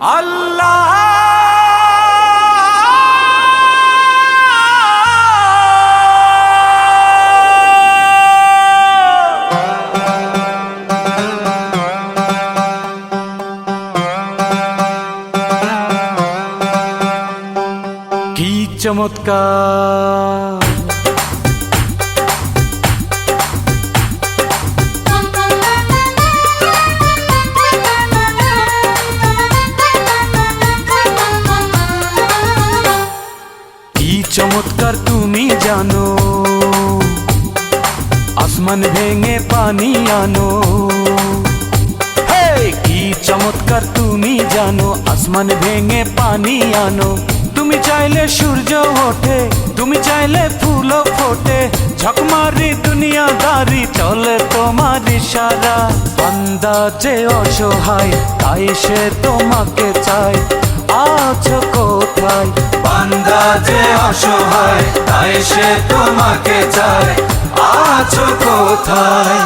আল্লাহ কি চমৎকার চমৎকার তুমি জানো। আসমান ভেঙে পানি আনো। কি চমৎকার তুমি জানো। আসমান ভেঙে পানি আনো। তুমি চাইলে সূর্য ওঠে, তুমি চাইলে ফুলও ফোটে। ঝকমারি দুনিয়াদারি চলে তোমার ইশারা। বান্দা যে অসহায়, তাই সে তোমাকে চায়। আছো কোথায়? বান্দা যে অসহায় তাই সে তোমাকে চায়। আছো কোথায়?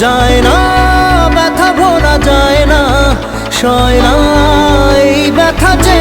যায় না ব্যথা ভোলা যায় না সয় না এই ব্যথা যে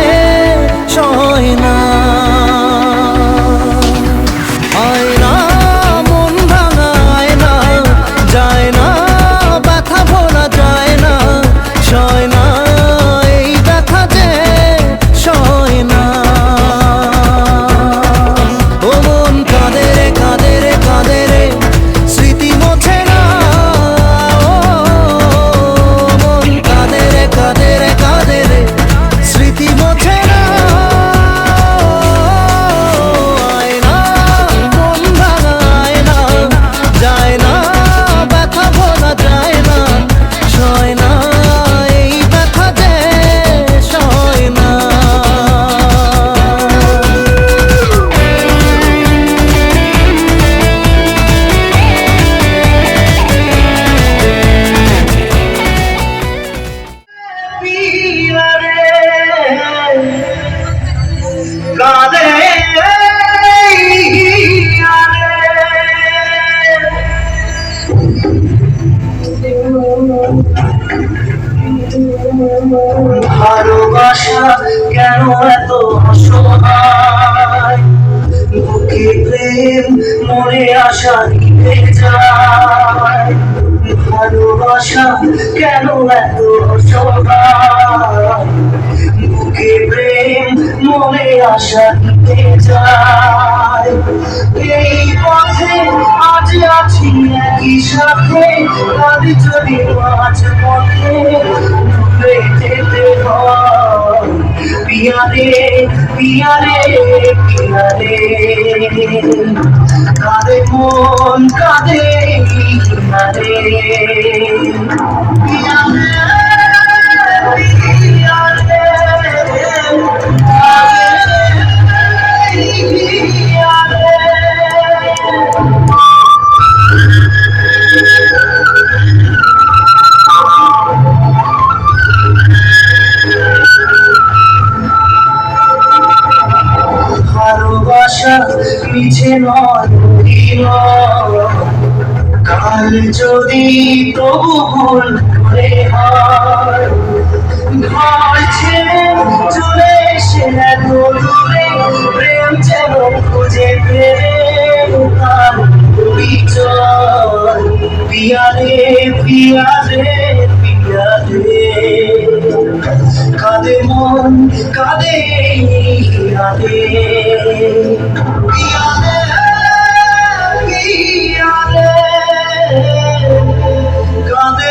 ভালোবাসা কেন এত অসহায়? বুকে প্রেম মনে আশা নিভে যায় ভালোবাসা কেন এত অসহায় বুকে প্রেম, মনে আশা নিতে যায় এই পথে আজ আছি একই সাথে কাঁদি যদি মাঝ পথে যেতে হয়। পিয়ারে পিয়ারে পিয়ারে। কাঁদে মন কাঁদে পিয়ারে। ভালোবাসা মিছে নয় কাল যদি তবু ভুল করে ঘর ছেড়ে চলে এত দূরে, প্রেম যেন খুঁজে ফেরে তার পরিচয়। পিয়ারে পিয়ারে মন কাঁদে কাঁদে কাঁদে